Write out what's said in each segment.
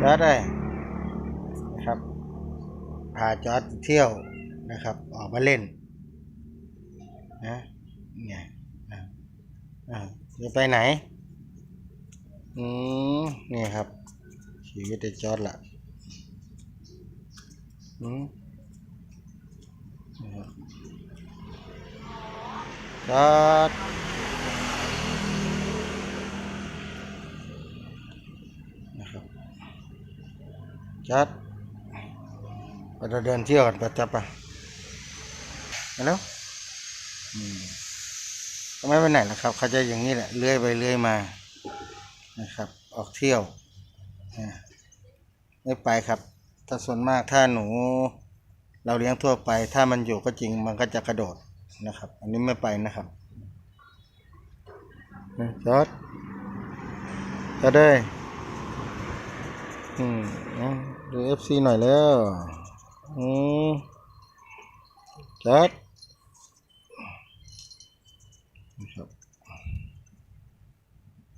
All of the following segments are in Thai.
จอร์ดเลยนะครับพาจอดเที่ยวนะครับ ออกมาเล่นนะเนี่ยอ่าจะไปไหน อืมนี่ครับ ชีวิตจอดละอืมจอดนะครับ จอร์ดไปเราเดินเที่ยวกันจับไปแล้วอืมก็ไม่ไปไหนนะครับเขาจะอย่างนี้แหละเลื่อยไปเลื่อยมานะครับ ออกเที่ยวไม่ไปครับ ถ้าส่วนมากถ้าหนู เราเลี้ยงทั่วไป ถ้ามันอยู่ก็จริงมันก็จะกระโดดนะครับ อันนี้ไม่ไปนะครับนะจอดได้ อืมเอาดูเอฟซีหน่อยแล้วอืมจอดนะครับ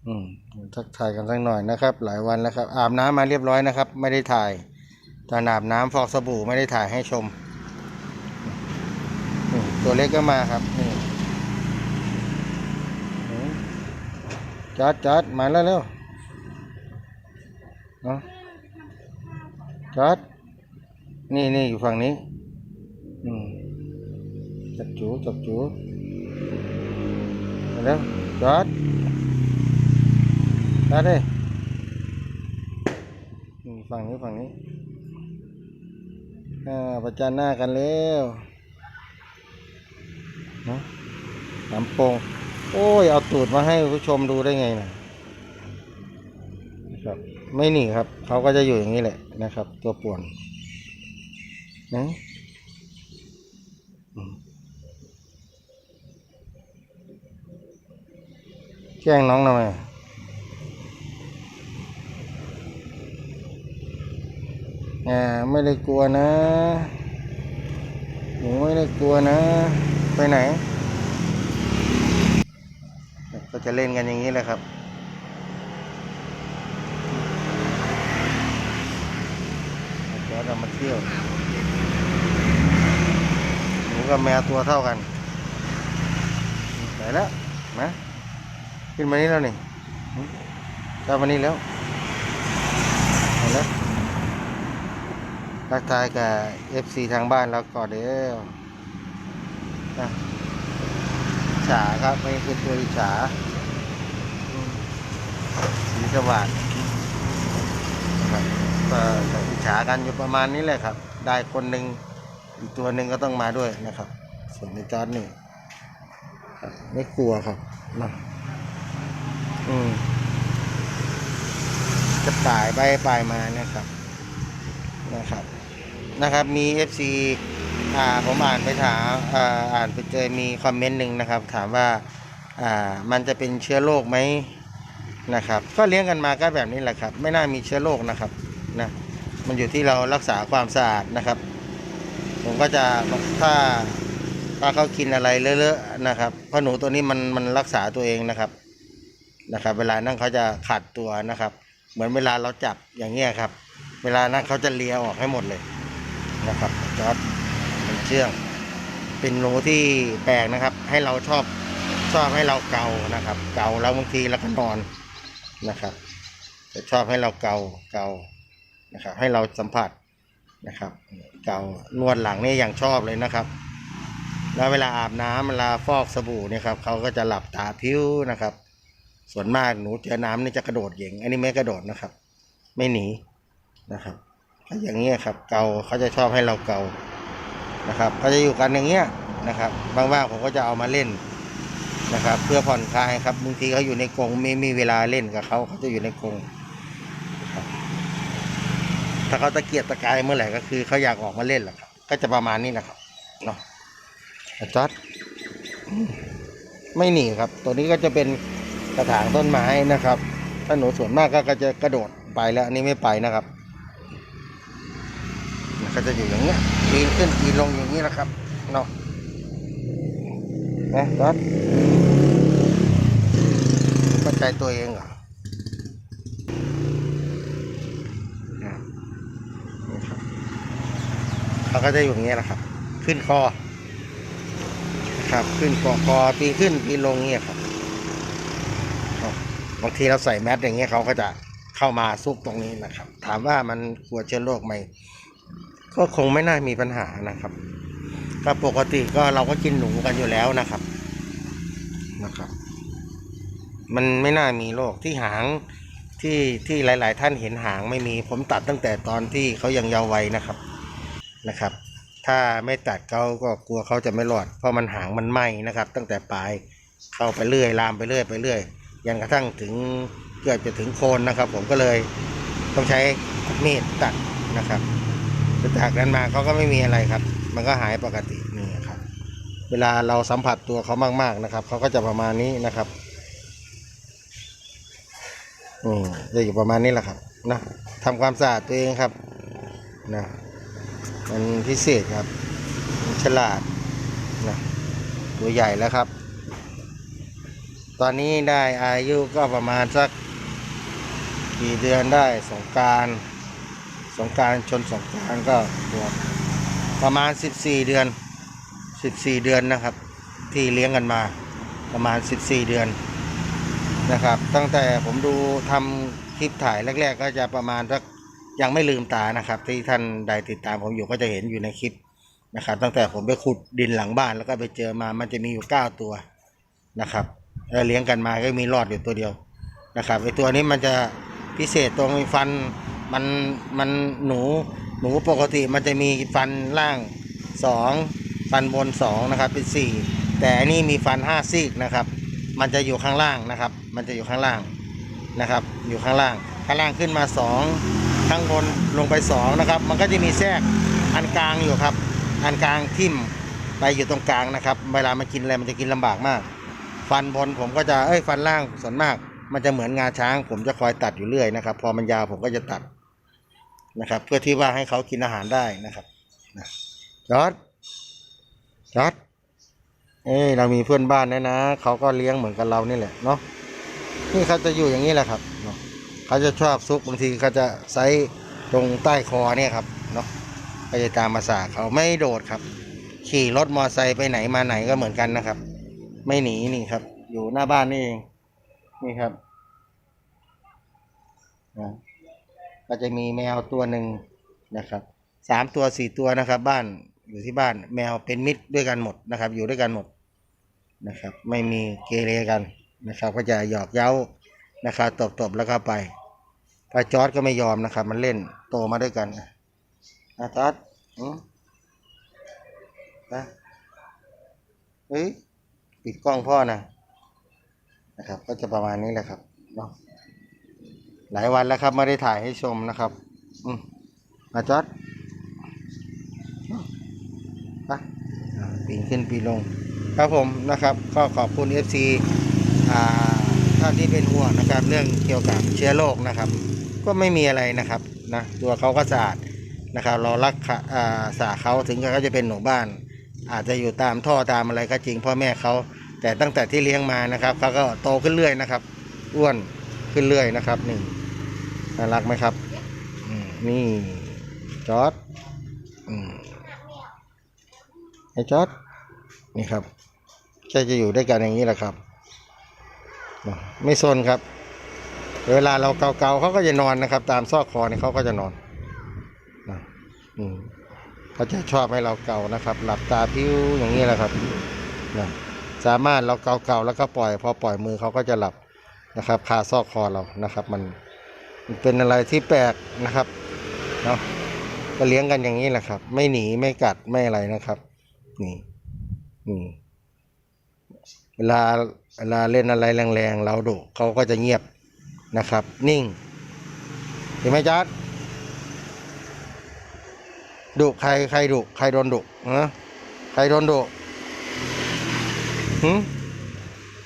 อืมทักทายกันสักหน่อยนะครับ หลายวันแล้วครับ อาบน้ำมาเรียบร้อยนะครับ ไม่ได้ถ่ายตอนอาบน้ำฟอกสบู่ไม่ได้ถ่ายให้ชม ตัวเล็กก็มาครับนี่จัดจัดมาแล้วเร็วเนาะ จัดนี่นี่อยู่ฝั่งนี้อืมจับจูจับจูแล้วจัดจัดเลยฝั่งนี้ฝั่งนี้อ่าประจันหน้ากันแล้วนะสามโปงโอ้ย เอาตูดมาให้ผู้ชมดูได้ไงนะนะ ไม่หนีครับ เขาก็จะอยู่อย่างนี้แหละนะครับ ตัวป่วนนะแกล้งน้องทำไมอ่าไม่ได้กลัวนะหนูไม่ได้กลัวนะ ไปไหน ก็จะเล่นกันอย่างนี้แหละครับ เดี๋ยวเรามาเที่ยวหนูกับแมวตัวเท่ากันไปแล้วนะขึ้นมานี่แล้วนี่หึกลับมานี่แล้วไปแล้วทักทายกับ FC ทางบ้านแล้วก่อนเด้อนะอิจฉาครับไม่คือตัวฉาสีสว่างครับ ก็จะอิจฉากันอยู่ประมาณนี้แหละครับ ได้คนหนึ่งอีกตัวหนึ่งก็ต้องมาด้วยนะครับ ส่วนในจอร์ดนี่ไม่กลัวครับนะอืมจะป่ายไปป่ายมานะครับนะครับนะครับมี FC อ่าผมอ่านไปถามอ่าอ่านไปเจอมีคอมเมนต์หนึ่งนะครับ ถามว่าอ่ามันจะเป็นเชื้อโรคไหมนะครับ ก็เลี้ยงกันมาก็แบบนี้แหละครับ ไม่น่ามีเชื้อโรคนะครับ นะมันอยู่ที่เรารักษาความสะอาดนะครับ ผมก็จะถ้าถ้าเขากินอะไรเลอะๆนะครับเพราะหนูตัวนี้มันมันรักษาตัวเองนะครับนะครับ เวลานั่งเขาจะขัดตัวนะครับ เหมือนเวลาเราจับอย่างเงี้ยครับ เวลานั้นเขาจะเลียออกให้หมดเลยนะครับจอดเป็นเชื่อง เป็นหนูที่แปลกนะครับ ให้เราชอบชอบให้เราเกานะครับ เกาแล้วบางทีเราก็นอนนะครับจะชอบให้เราเกาเกา นะครับให้เราสัมผัสนะครับเกานวดหลังนี่อย่างชอบเลยนะครับ แล้วเวลาอาบน้ำเวลาฟอกสบู่เนี่ยครับเขาก็จะหลับตาพิ้วนะครับ ส่วนมากหนูเจอน้ำนี่จะกระโดดเหย่งอันนี้ไม่กระโดดนะครับ ไม่หนีนะครับก็อย่างเงี้ยครับเกาเขาจะชอบให้เราเกานะครับเขาจะอยู่กันอย่างเงี้ยนะครับบางๆผมก็จะเอามาเล่นนะครับ เพื่อผ่อนคลายครับบางทีเขาอยู่ในกรงไม่มีเวลาเล่นกับเขาเขาจะอยู่ในกรง ถ้าเขาตะเกียกตะกายเมื่อไหร่ก็คือเขาอยากออกมาเล่นแหละครับ ก็จะประมาณนี้นะครับเนาะอะจอดไม่หนีครับ ตัวนี้ก็จะเป็นกระถางต้นไม้นะครับ ถ้าหนูส่วนมากก็จะกระโดดไปแล้วอันนี้ไม่ไปนะครับมันก็จะอยู่อย่างเงี้ยปีนขึ้นปีนลงอย่างนี้นะครับเนาะนะจอดเข้าใจตัวเองเหรอ เขาก็จะอยู่อย่างเงี้ยแหละครับ ขึ้นคอครับขึ้นคอคอปีนขึ้นปีนลงเงี้ยครับครับบางทีเราใส่แมสอย่างเงี้ยเขาก็จะเข้ามาซุกตรงนี้นะครับ ถามว่ามันกลัวเชื้อโรคไหมก็คงไม่น่ามีปัญหานะครับก็ปกติก็เราก็กินหนูกันอยู่แล้วนะครับนะครับ มันไม่น่ามีโรคที่หางที่ที่หลาย ๆ ท่านเห็นหางไม่มีผมตัดตั้งแต่ตอนที่เขายังเยาว์วัยนะครับ นะครับ ถ้าไม่ตัดเขาก็กลัวเขาจะไม่รอด เพราะมันหางมันไหม้นะครับ ตั้งแต่ปลายเข้าไปเรื่อยลามไปเรื่อยไปเรื่อยยันกระทั่งถึงเกือบจะถึงโคนนะครับ ผมก็เลยต้องใช้มีดตัดนะครับจากนั้นมาเขาก็ไม่มีอะไรครับ มันก็หายปกตินี่ครับ เวลาเราสัมผัสตัวเขามากๆนะครับเขาก็จะประมาณนี้นะครับอืมจะอยู่ประมาณนี้แหละครับนะทำความสะอาดตัวเองครับนะ มันพิเศษครับ ฉลาดนะตัวใหญ่แล้วครับ ตอนนี้ได้อายุก็ประมาณสักกี่เดือนได้สงการสงการชนสงการก็ตัวประมาณ 14 เดือน 14 เดือนนะครับ ที่เลี้ยงกันมาประมาณ 14 เดือนนะครับ ตั้งแต่ผมดูทำคลิปถ่ายแรก ๆ ก็จะประมาณสัก ยังไม่ลืมตานะครับ ที่ท่านใดติดตามผมอยู่ก็จะเห็นอยู่ในคลิปนะครับ ตั้งแต่ผมไปขุดดินหลังบ้านแล้วก็ไปเจอมามันจะมีอยู่เก้าตัวนะครับแล้วเลี้ยงกันมาก็มีรอดอยู่ตัวเดียวนะครับไอตัวนี้มันจะพิเศษตรงฟันมันมันหนูหนูปกติมันจะมีฟันล่างสองฟันบนสองนะครับเป็นสี่แต่อันนี้มีฟันห้าซี่นะครับ มันจะอยู่ข้างล่างนะครับ มันจะอยู่ข้างล่างนะครับ อยู่ข้างล่างข้างล่างขึ้นมาสอง ข้างบนลงไปสองนะครับ มันก็จะมีแทรกอันกลางอยู่ครับ อันกลางทิ่มไปอยู่ตรงกลางนะครับ เวลามันกินอะไรมันจะกินลำบากมาก ฟันบนผมก็จะเอ้ยฟันล่างส่วนมาก มันจะเหมือนงาช้าง ผมจะคอยตัดอยู่เรื่อยนะครับ พอมันยาวผมก็จะตัดนะครับ เพื่อที่ว่าให้เขากินอาหารได้นะครับจอดจอดเอ้ยเรามีเพื่อนบ้านนะนะเขาก็เลี้ยงเหมือนกับเรานี่แหละเนาะนี่เขาจะอยู่อย่างนี้แหละครับเนาะ เขาจะชอบซุกบางทีเขาจะไซส์ตรงใต้คอเนี่ยครับเนาะก็จะตามมาสาเขาไม่โดดครับ ขี่รถมอไซค์ไปไหนมาไหนก็เหมือนกันนะครับ ไม่หนีนี่ครับ อยู่หน้าบ้านนี่เองนี่ครับนะก็จะมีแมวตัวหนึ่งนะครับสามตัวสี่ตัวนะครับ บ้านอยู่ที่บ้านแมวเป็นมิตรด้วยกันหมดนะครับ อยู่ด้วยกันหมดนะครับ ไม่มีเกเรกันนะครับ ก็จะหยอกเย้านะครับตบๆแล้วก็ไป ถ้าจอร์ดก็ไม่ยอมนะครับ มันเล่นโตมาด้วยกันนะจอร์ดอืมนะเฮ้ยปิดกล้องพ่อนะนะครับ ก็จะประมาณนี้แหละครับเนาะหลายวันแล้วครับไม่ได้ถ่ายให้ชมนะครับ อืมมาจอดปอ่าปีนขึ้นปีนลง ครับผมนะครับ ก็ขอบคุณ FC อ่าท่านที่เป็นห่วงนะครับ เรื่องเกี่ยวกับเชื้อโรคนะครับ ก็ไม่มีอะไรนะครับนะตัวเขาก็สะอาดนะครับ เรารักษาอาสาเขาถึงเขาจะเป็นหนูบ้าน อาจจะอยู่ตามท่อตามอะไรก็จริงพ่อแม่เขาแต่ตั้งแต่ที่เลี้ยงมานะครับเขาก็โตขึ้นเรื่อยนะครับ อ้วนขึ้นเรื่อยนะครับนี่น่ารักไหมครับนี่จอร์ดอืมไอ้จอดนี่ครับแค่จะอยู่ด้วยกันอย่างนี้แหละครับ ไม่โซนครับ เวลาเราเกาๆเขาก็จะนอนนะครับ ตามซอกคอเนี่ยเขาก็จะนอนนะอืมเขาจะชอบให้เราเกานะครับ หลับตาพิ้วอย่างนี้แหละครับนะสามารถเราเกาๆแล้วก็ปล่อย พอปล่อยมือเขาก็จะหลับนะครับคาซอกคอเรานะครับ มันมันเป็นอะไรที่แปลกนะครับเนาะก็เลี้ยงกันอย่างนี้แหละครับ ไม่หนีไม่กัดไม่อะไรนะครับ นี่นี่เวลาเวลาเล่นอะไรแรงๆเราดุเขาก็จะเงียบ นะครับ นิ่งเห็นไหมจ๊าดดุใครใครดุใครโดนดุฮะใครโดนดุหืม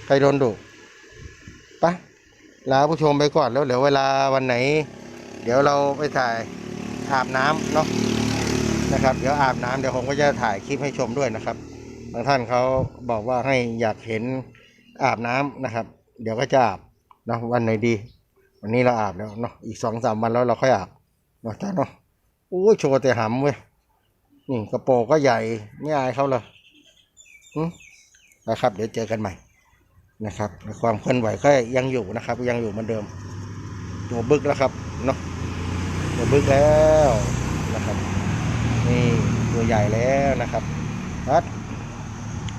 ใครโดนดุปะลาผู้ชมไปก่อนแล้วเดี๋ยวเวลาวันไหน เดี๋ยวเราไปถ่ายอาบน้ำเนาะนะครับ เดี๋ยวอาบน้ำเดี๋ยวผมก็จะถ่ายคลิปให้ชมด้วยนะครับบางท่านเขาบอกว่าให้อยากเห็นอาบน้ำนะครับ เดี๋ยวก็จะอาบนะวันไหนดี วันนี้เราอาบแล้วเนาะอีกสองสามวันแล้วเราค่อยอาบเนาะจ้าเนาะโอ้ยโชว์แต่หำเว้ยนี่กระโปรงก็ใหญ่ไม่อายเขาเหรอหึนะครับ เดี๋ยวเจอกันใหม่นะครับความเคลื่อนไหวก็ยังอยู่นะครับ ยังอยู่เหมือนเดิมตัวบึกแล้วครับเนาะตัวบึกแล้วนะครับ นี่ตัวใหญ่แล้วนะครับรัด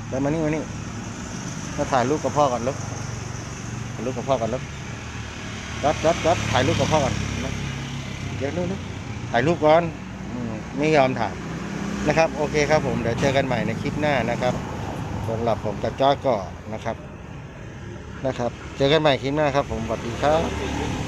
เดินมานี่มานี่มาถ่ายรูปกับพ่อก่อนลูกถ่ายรูปกับพ่อก่อนลูก รัดรัดรัดถ่ายรูปกับพ่อก่อนนะเดี๋ยวนู้นถ่ายรูปก่อนอมไม่ยอมถ่ายนะครับ โอเคครับผมเดี๋ยวเจอกันใหม่ในคลิปหน้านะครับสำหรับผมกับจ้อยก่อนนะครับนะครับ เจอกันใหม่คลิปหน้าครับผมสวัสดีครับ